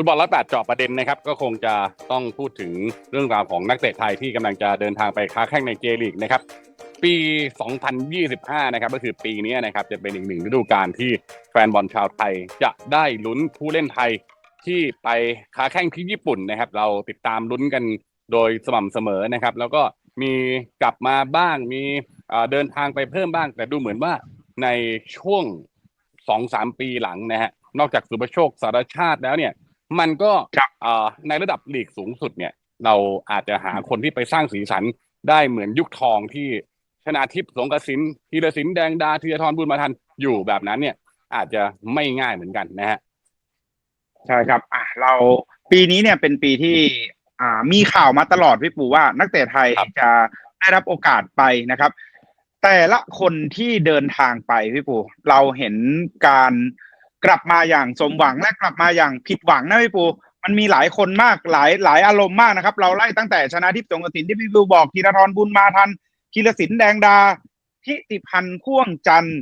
ุตบอลร้อยแปดจาะประเด็นนะครับก็คงจะต้องพูดถึงเรื่องราวของนักเตะไทยที่กำลังจะเดินทางไปค้าแข่งในเจลีกนะครับปี 2025 นะครับก็คือปีนี้นะครับจะเป็นอีกหนึ่งฤดูกาลที่แฟนบอลชาวไทยจะได้ลุ้นผู้เล่นไทยที่ไปค้าแข่งที่ญี่ปุ่นนะครับ เราติดตามลุ้นกันโดยสม่ำเสมอนะครับ แล้วก็มีกลับมาบ้างมีเดินทางไปเพิ่มบ้าง แต่ดูเหมือนว่าในช่วงสองสามปีหลังนะฮะนอกจากสุภโชคสารชาติแล้วเนี่ย มันก็ครับเอ่อในระดับลีกสูงสุดเนี่ย เราอาจจะหาคนที่ไปสร้างสีสันได้เหมือนยุคทองที่ชนาทิพย์สงกระสินธีรศิลป์แดงดาธีรทรบุญมาทันอยู่แบบนั้นเนี่ย อาจจะไม่ง่ายเหมือนกันนะฮะใช่ครับ อะเราปีนี้เนี่ยเป็นปีที่ อ่ามีข่าวมาตลอดพี่ปู่ว่า นักเตะไทยครับจะได้รับโอกาสไปนะครับ แต่ละคนที่เดินทางไปพี่ปู่เราเห็นการ กลับมาอย่างสมหวังและกลับมาอย่างผิดหวังนะพี่ปู่มันมีหลายคนมากหลายหลายอารมณ์มากนะครับ เราไล่ตั้งแต่ชนะทิพย์สงกระสินที่พี่ปู่บอกธีรทรบุญมาทันธีรศิลป์แดงดาทิติพันธ์พ่วงจันทร์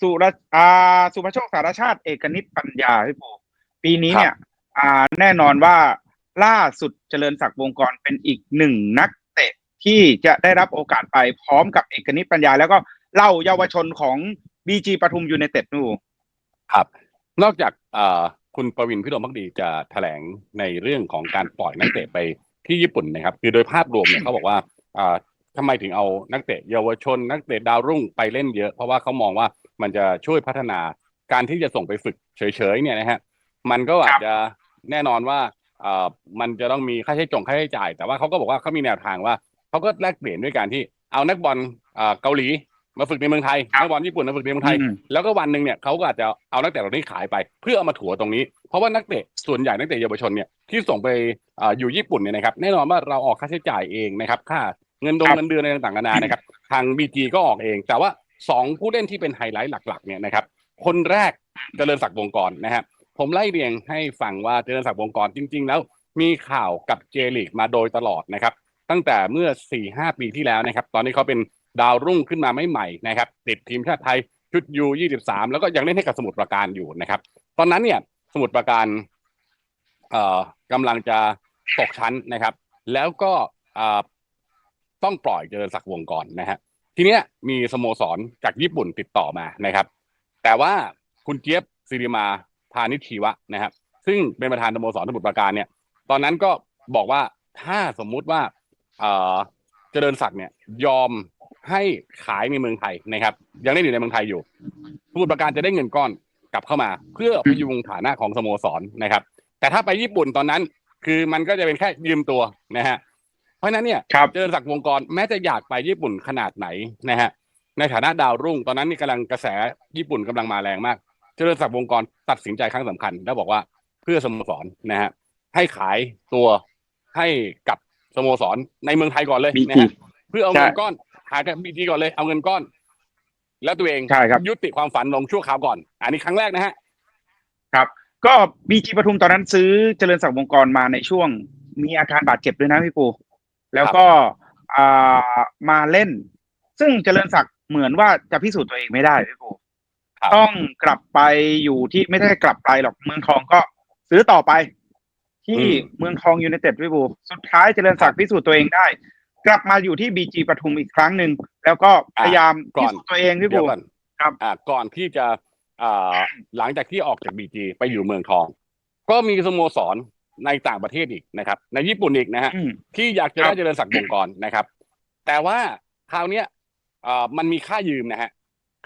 สุรอ่าสุภโชคสารชาติเอกนิตปัญญาพี่ปู่ปีนี้เนี่ย อ่าแน่นอนว่าล่าสุดเจริญศักดิ์วงกรเป็นอีกหนึ่งนักเตะที่จะได้รับโอกาสไปพร้อมกับเอกนิตปัญญา แล้วก็เล่าเยาวชนของบีจีปทุมยูไนเต็ดนู่น ครับ นอกจากคุณประวินพิรมพักดีจะแถลงในเรื่องของการปล่อยนักเตะไปที่ญี่ปุ่นนะครับ คือโดยภาพรวมเนี่ยเขาบอกว่าอ่าทำไมถึงเอานักเตะเยาวชน นักเตะดาวรุ่งไปเล่นเยอะ เพราะว่าเขามองว่ามันจะช่วยพัฒนาการที่จะส่งไปฝึกเฉยๆเนี่ยนะฮะมันก็อาจจะแน่นอนว่ามันจะต้องมีค่าใช้จงค่าใช้จ่าย แต่ว่าเขาก็บอกว่าเขามีแนวทางว่าเขาก็แลกเปลี่ยนด้วยการที่เอานักบอลเกาหลี มาฝึกในเมืองไทยครับนักบอลญี่ปุ่นมาฝึกในเมืองไทยอืมแล้วก็วันหนึ่งเนี่ยเขาก็อาจจะเอานักเตะเหล่านี้ขายไป เพื่อเอามาถัวตรงนี้ เพราะว่านักเตะส่วนใหญ่นักเตะเยาวชนเนี่ยที่ส่งไปเอ่ออยู่ญี่ปุ่นเนี่ยนะครับแน่นอนว่าเราออกค่าใช้จ่ายเองนะครับค่าเงินดงครับเงินเดือนอะไรต่างๆนานานะครับทางบีจีก็ออกเอง แต่ว่าสองผู้เล่นที่เป็นไฮไลท์หลักๆเนี่ยนะครับคนแรกเจริญศักดิ์วงกรนะฮะผมไล่เรียงให้ฟังว่าเจริญศักดิ์วงกรจริง ๆ แล้ว มีข่าวกับเจลีกมาโดยตลอดนะครับตั้งแต่เมื่อ4-5ปีที่แล้วนะครับ ตอนนี้เขาเป็น ดาวรุ่งขึ้นมาไม่ใหม่นะครับ ติดทีมชาติไทยชุดยู23แล้วก็ยังเล่นให้กับสมุทรปราการอยู่นะครับ ตอนนั้นเนี่ยสมุทรปราการเอ่อกำลังจะตกชั้นนะครับ แล้วก็เอ่อต้องปล่อยเจริญศักดิ์วงกรนนะฮะทีเนี้ยมีสโมสรจากญี่ปุ่นติดต่อมานะครับ แต่ว่าคุณเจี๊ยบสิริมาพานิชชีวะนะครับซึ่งเป็นประธานสโมสรสมุทรปราการเนี่ย ตอนนั้นก็บอกว่าถ้าสมมุติว่าเอ่อเจริญศักดิ์เนี่ยยอม ให้ขายในเมืองไทยนะครับ ยังได้อยู่ในเมืองไทยอยู่สมุทรปราการจะได้เงินก้อนกลับเข้ามา เพื่อพยุงฐานะของสโมสรนะครับ แต่ถ้าไปญี่ปุ่นตอนนั้น คือมันก็จะเป็นแค่ยืมตัวนะฮะเพราะฉะนั้นเนี่ยครับเจริญศักดิ์วงกรแม้จะอยากไปญี่ปุ่นขนาดไหนนะฮะในฐานะดาวรุ่ง ตอนนั้นนี่กำลังกระแสญี่ปุ่นกำลังมาแรงมาก เจริญศักดิ์วงกรตัดสินใจครั้งสำคัญ แล้วบอกว่าเพื่อสโมสรนะฮะให้ขายตัวให้กับสโมสรในเมืองไทยก่อนเลยบีนะจีฮะเพื่อเอาเงินใช่ก้อน หากับบีจีก่อนเลยเอาเงินก้อน แล้วตัวเองใช่ครับ ยุติความฝันลงชั่วคราวก่อน อันนี้ครั้งแรกนะฮะ ครับ ก็บีจีปทุมตอนนั้นซื้อเจริญศักดิ์วงกรมาในช่วง มีอาการบาดเจ็บด้วยนะพี่ปู แล้วก็อ่ามาเล่น ซึ่งเจริญศักดิ์เหมือนว่าจะพิสูจน์ตัวเองไม่ได้พี่ปู ครับ ต้องกลับไปอยู่ที่ไม่ได้กลับไปหรอกเมืองทองก็ซื้อต่อไป ที่เมืองทองยูไนเต็ดพี่ปู สุดท้ายเจริญศักดิ์พิสูจน์ตัวเองได้ กลับมาอยู่ที่บีจีปทุมอีกครั้งหนึ่งแล้วก็พยายามพิสูจน์ตัวเองพี่เดี๋ยปูวก่อนครับอ่าก่อนที่จะอ่าหลังจากที่ออกจากบีจีไปอยู่เมืองทอง ก็มีสโมสรในต่างประเทศอีกนะครับ ในญี่ปุ่นอีกนะฮะอืมที่อยากจะครัได้บเจริญศักดิ์วงกรนะครับ แต่ว่าคราวเนี้ยเอ่อมันมีค่ายืมนะฮะ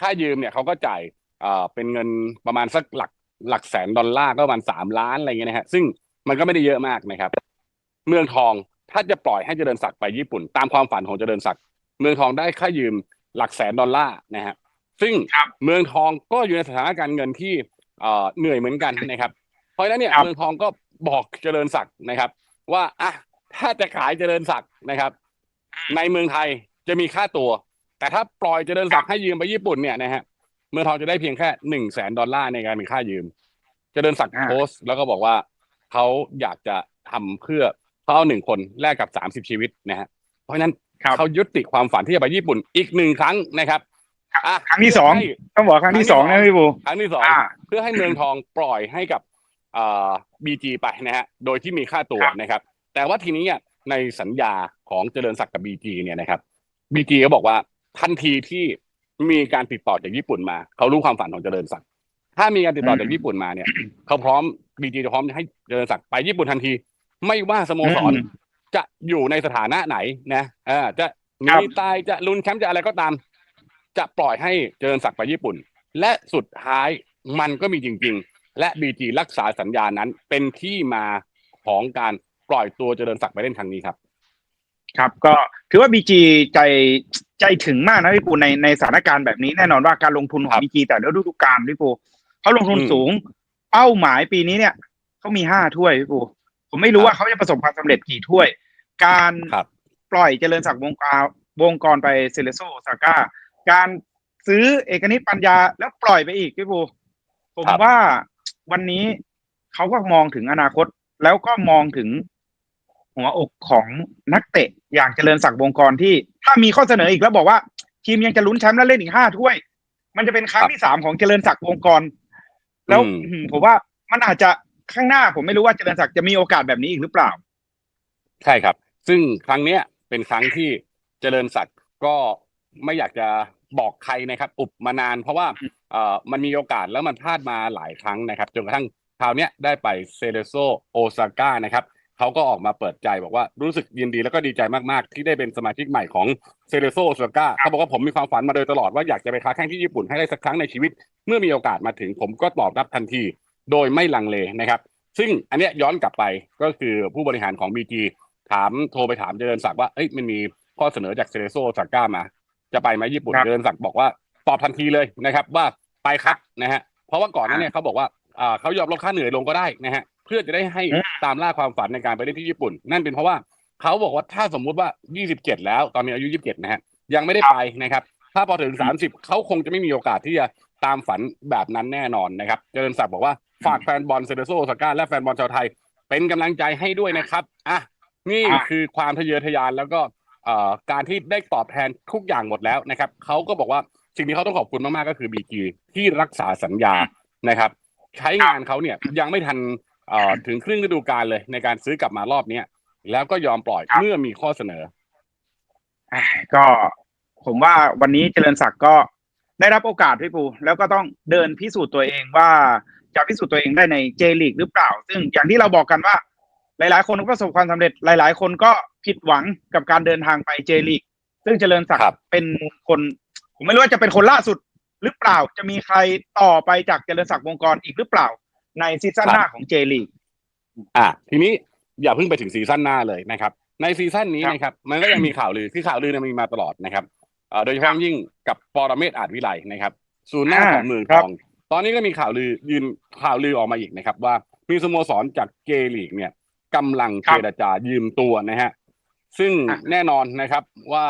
ค่ายืมเนี่ยเขาก็จ่ายเอ่อเป็นเงินประมาณสักหลักหลักแสนดอลลาร์ก็ประมาณสามล้านอะไรเงี้ยนะฮะซึ่งมันก็ไม่ได้เยอะมากนะครับ เมืองทอง ถ้าจะปล่อยให้เจริญศักดิ์ไปญี่ปุ่น ตามความฝันของเจริญศักดิ์เมืองทองได้ค่ายืมหลักแสนดอลลาร์นะฮะซึ่งครับเมืองทองก็อยู่ในสถานการณ์เงินที่เอ่อเหนื่อยเหมือนกันนะครับ เพราะฉะนั้นเนี่ยครับเมืองทองก็บอกเจริญศักดิ์นะครับ ว่าอะถ้าจะขายเจริญศักดิ์นะครับ ในเมืองไทยจะมีค่าตัว แต่ถ้าปล่อยเจริญศักดิ์ให้ยืมไปญี่ปุ่นเนี่ยนะฮะเมืองทองจะได้เพียงแค่หนึ่งแสนดอลลาร์ในการเป็นค่ายืม เจริญศักดิ์อ่าโพสต์แล้วก็บอกว่าเขาอยากจะทำเพื่อ เขาเอาหนึ่งคนแลกกับสามสิบชีวิตนะฮะเพราะฉะนั้นครับเขายุติความฝันที่จะไปญี่ปุ่นอีกหนึ่งครั้งนะครับอะครั้งที่สองเพื่ให้ต้องบอกครั้งที่สองนะพี่ปูครั้งที่สองอ่าเพื่อให้เมืองทองปล่อยให้กับเอ่อบีจีไปนะฮะโดยที่มีค่าตัวครับนะครับ แต่ว่าทีนี้เนี่ยในสัญญาของเจริญศักดิ์กับบีจีเนี่ยนะครับบีจีก็บอกว่าทันทีที่มีการติดต่อจากญี่ปุ่นมาเขารู้ความฝันของเจริญศักดิ์ถ้ามีการติดต่อจากญี่ปุ่นมาเนี่ยเขาพร้อมบีจีจะพร้อมให้เจริญศักดิ์ไปญี่ปุ่นทันที ไม่ว่าสโมสรอืมจะอยู่ในสถานะไหนนะเออจะหครันีบตายจะลุ้นแชมป์จะอะไรก็ตาม จะปล่อยให้เจริญศักดิ์ไปญี่ปุ่น และสุดท้ายมันก็มีจริง ๆ และบีจีรักษาสัญญานั้นเป็นที่มาของการปล่อยตัวเจริญศักดิ์ไปเล่นครั้งนี้ครับ ครับ ก็ถือว่าบีจีใจใจถึงมากนะพี่ปูในในสถานการณ์แบบนี้แน่นอนว่าการลงทุนขอครังบบีจีแต่ละฤดูกาลพี่ปูเขาลงทุนอืมสูง เป้าหมายปีนี้เนี่ยเขามีห้าถ้วยพี่ปู ผมไม่รู้ครับว่าเขาจะประสบความสำเร็จกี่ถ้วย การครับปล่อยเจริญศักดิ์วงกาวงกรไปเซเลโซโอซาก้า การซื้อเอกนิตปัญญาแล้วปล่อยไปอีกพี่ปูผมครับว่าวันนี้เขาก็มองถึงอนาคต แล้วก็มองถึงหัวอกของนักเตะอย่างเจริญศักดิ์วงกรที่ถ้ามีข้อเสนออีกแล้วบอกว่า ทีมยังจะลุ้นแชมป์และเล่นอีกห้าถ้วย มันจะเป็นครั้งครับที่สามของเจริญศักดิ์วงกร แล้วอืมอืมผมว่ามันอาจจะ ข้างหน้าผมไม่รู้ว่าเจริญศักดิ์จะมีโอกาสแบบนี้อีกหรือเปล่า ใช่ครับ ซึ่งครั้งเนี้ยเป็นครั้งที่เจริญศักดิ์ก็ไม่อยากจะบอกใครนะครับ อุบมานาน เพราะว่าเอ่อมันมีโอกาสแล้วมันพลาดมาหลายครั้งนะครับ จนกระทั่งคราวเนี้ยได้ไปเซเลโซโอซาก้านะครับเขาก็ออกมาเปิดใจบอกว่ารู้สึกยินดีแล้วก็ดีใจมาก ๆ ที่ได้เป็นสมาชิกใหม่ของเซเลโซโอซาก้าเขาบอกว่าผมมีความฝันมาโดยตลอดว่าอยากจะไปค้าแข่งที่ญี่ปุ่นให้ได้สักครั้งในชีวิต เมื่อมีโอกาสมาถึงผมก็ตอบรับทันที โดยไม่ลังเลนะครับ ซึ่งอันเนี้ยย้อนกลับไปก็คือผู้บริหารของ BG ถามโทรไปถามเจริญศักดิ์ว่าเอ้ยมันมีข้อเสนอจากเซเลโซซาก้ามา จะไปไหมญี่ปุ่นครับเจริญศักดิ์บอกว่าตอบทันทีเลยนะครับ ว่าไปครับนะฮะเพราะว่าก่อนหนั้นเนี่ยเขาบอกว่าอ่าเขายอมลดค่าเหนื่อยลงก็ได้นะฮะเพื่อจะได้ให้อืมตามล่าความฝันในการไปเล่นที่ญี่ปุ่น นั่นเป็นเพราะว่าเขาบอกว่าถ้าสมมุติว่า 27 แล้วตอนนี้อายุ 27 นะฮะยังไม่ได้ไปนะครับ ถ้าพอถึง 30 เขาคงจะไม่มีโอกาสที่จะตามฝันแบบนั้นแน่นอนนะครับ เจริญศักดิ์บอกว่า ฝากแฟนบอลเซเลโซโอซาก้าและแฟนบอลชาวไทย เป็นกำลังใจให้ด้วยนะครับอะนี่อะคือความทะเยอทะยานแล้วก็เอ่อการที่ได้ตอบแทนทุกอย่างหมดแล้วนะครับเขาก็บอกว่าสิ่งที่เขาต้องขอบคุณมากๆก็คือบีจีที่รักษาสัญญานะครับ ใช้งานเขาเนี่ยยังไม่ทันเอ่อถึงครึ่งฤดูกาลเลย ในการซื้อกลับมารอบเนี้ยแล้วก็ยอมปล่อยครับเมื่อมีข้อเสนออะก็ผมว่าวันนี้เจริญศักดิ์ก็ได้รับโอกาสพี่ปู แล้วก็ต้องเดินพิสูจน์ตัวเองว่า จะพิสูจน์ตัวเองได้ในเจลีกหรือเปล่า ซึ่งอย่างที่เราบอกกันว่า หลาย ๆ คนก็ประสบความสำเร็จหลาย ๆ คนก็ผิดหวังกับการเดินทางไปเจลีกซึ่งเจริญศักครัดิ์บเป็นคน ผมไม่รู้ว่าจะเป็นคนล่าสุดหรือเปล่าจะมีใครต่อไปจากเจริญศักดิ์วงกรอีกหรือเปล่า ในซีซั่นหน้าของเจลีกอะทีนี้อย่าเพิ่งไปถึงซีซั่นหน้าเลยนะครับ ในซีซั่นนี้ครับนะครับ มันก็ยังมีข่าวลือคือข่าวลือเนี่ยมันมีมาตลอดนะครับเอ่อโดยเฉพาะยิ่งกับปรเมศอาจวิไลนะครับศูนย์หน้าอ่าของเมืองคทรับอง ตอนนี้ก็มีข่าวลือยืนข่าวลือออกมาอีกนะครับ ว่ามีสโมสรจากเจลีกเนี่ยกำลังครัเจบรจายืมตัวนะฮะซึ่งอะแน่นอนนะครับว่า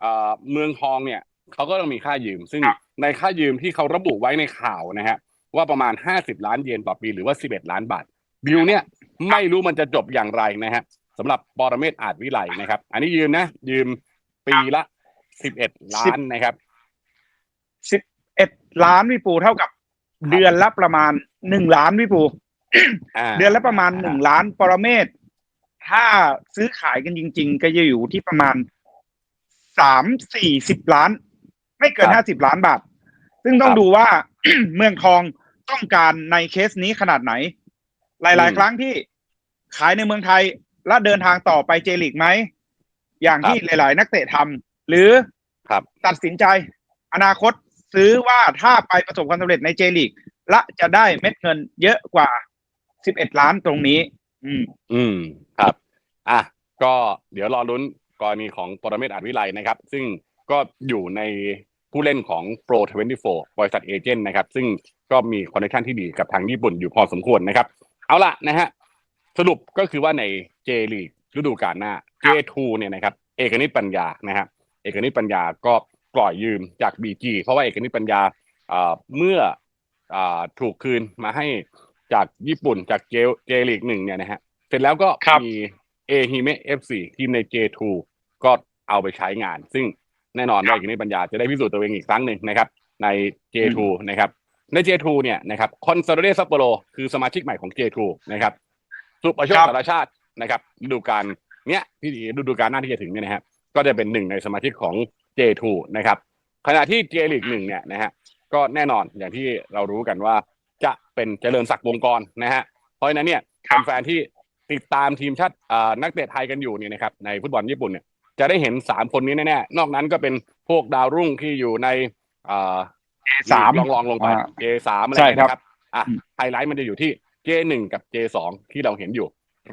เอ่อเมืองทองเนี่ยเขาก็ต้องมีค่ายืม ซึ่งครับในค่ายืมที่เขาระบุไว้ในข่าวนะฮะว่าประมาณ 50 ล้านเยนต่อปีหรือว่า 11 ล้านบาทบิลเนี่ยไม่รู้มันจะจบอย่างไรนะฮะสำหรับปรเมศอาจวิไลนะครับ อันนี้ยืมนะ ยืมปีละ 11 ล้านนะครับสิบเอ็ดล้านพี่ปูเท่ากับ เดือนละประมาณหนึ่งล้านพี่ปูาเดือนละประมาณหนึ่งล้านปรเมศถ้าซื้อขายกันจริง ๆ ก็จะอยู่ที่ประมาณสามสี่สิบล้าน ไม่เกินห้าสิบล้านบาท ซึ่งต้องดูว่าเมืองทองต้องการในเคสนี้ขนาดไหน หลาย ๆ ครั้งที่ขายในเมืองไทยแล้วเดินทางต่อไปเจลีกไหม อย่างที่หลาย ๆ นักเตะทำหรือครับตัดสินใจ อนาคต ซื้อว่าถ้าไปประสบความสำเร็จในเจลีกและจะได้เม็ดเงินเยอะกว่า 11 ล้านตรงนี้ อืม อืม ครับ อะ ก็เดี๋ยวรอลุ้นกรณีของปรเมศอาจวิไลนะครับ ซึ่งก็อยู่ในผู้เล่นของ Pro 24 บริษัทเอเจนต์นะครับ ซึ่งก็มีคอนเนคชั่นที่ดีกับทางญี่ปุ่นอยู่พอสมควรนะครับ เอาล่ะนะฮะ สรุปก็คือว่าในเจลีกฤดูกาลหน้า J2 เนี่ยนะครับ เอกนิตปัญญานะฮะเอกนิตปัญญาก็ ปล่อยยืมจาก BG เพราะว่าเอกนิตปัญญาเอ่อเมื่ออ่าถูกคืนมาให้จากญี่ปุ่นจากเจเจลีกหนึ่งเนี่ยนะฮะเสร็จแล้วก็ครับมีเอฮิเมะ F4 ทีมใน J2 ก็เอาไปใช้งาน ซึ่งแน่นอนว่าเอกนิตปัญญาจะได้พิสูจน์ตัวเองอีกครั้งหนึ่งนะครับ ใน J2 นะครับใน J2 เนี่ยนะครับคอนซาโดเดซัปโปโรคือสมาชิกใหม่ของ J2 นะครับสุประโชคครับสารชาตินะครับฤดูกาลเนี้ยที่ฤดูกาลหน้าที่จะถึงเนี่ยนะฮะก็จะเป็นหนึ่งในสมาชิกของ J2 นะครับขณะที่ J ลีกหนึ่งเนี่ยนะฮะก็แน่นอนอย่างที่เรารู้กันว่าจะเป็นเจริญศักดิ์วงกรนะฮะเพราะฉะนั้นเนี่ยครับแฟนๆที่ติดตามทีมชาติอ่านักเตะไทยกันอยู่เนี่ยนะครับในฟุตบอลญี่ปุ่นเนี่ยจะได้เห็นสามคนนี้แน่ๆนอกนั้นก็เป็นพวกดาวรุ่งที่อยู่ในอ่าสามลองลองลงไปอ่า J3 อะไรใช่อย่างครับเงี้ยนะครับอะอืมไฮไลท์มันจะอยู่ที่ J1 กับ J2 ที่เราเห็นอยู่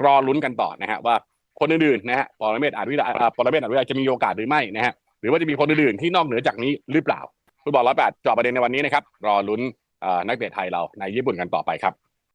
รอลุ้นกันต่อนะฮะว่าคนอื่นๆนะฮะปรเมศอาจวิทยาอ่าปรเมศอาจวิทยาจะมีโอกาสหรือไม่นะฮะ หรือว่าจะมีคนอื่นๆที่นอกเหนือจากนี้หรือเปล่าฟุตบอลร้อยแปดจอบประเด็นในวันนี้นะครับ รอลุ้นนักเตะไทยเราในญี่ปุ่นกันต่อไปครับ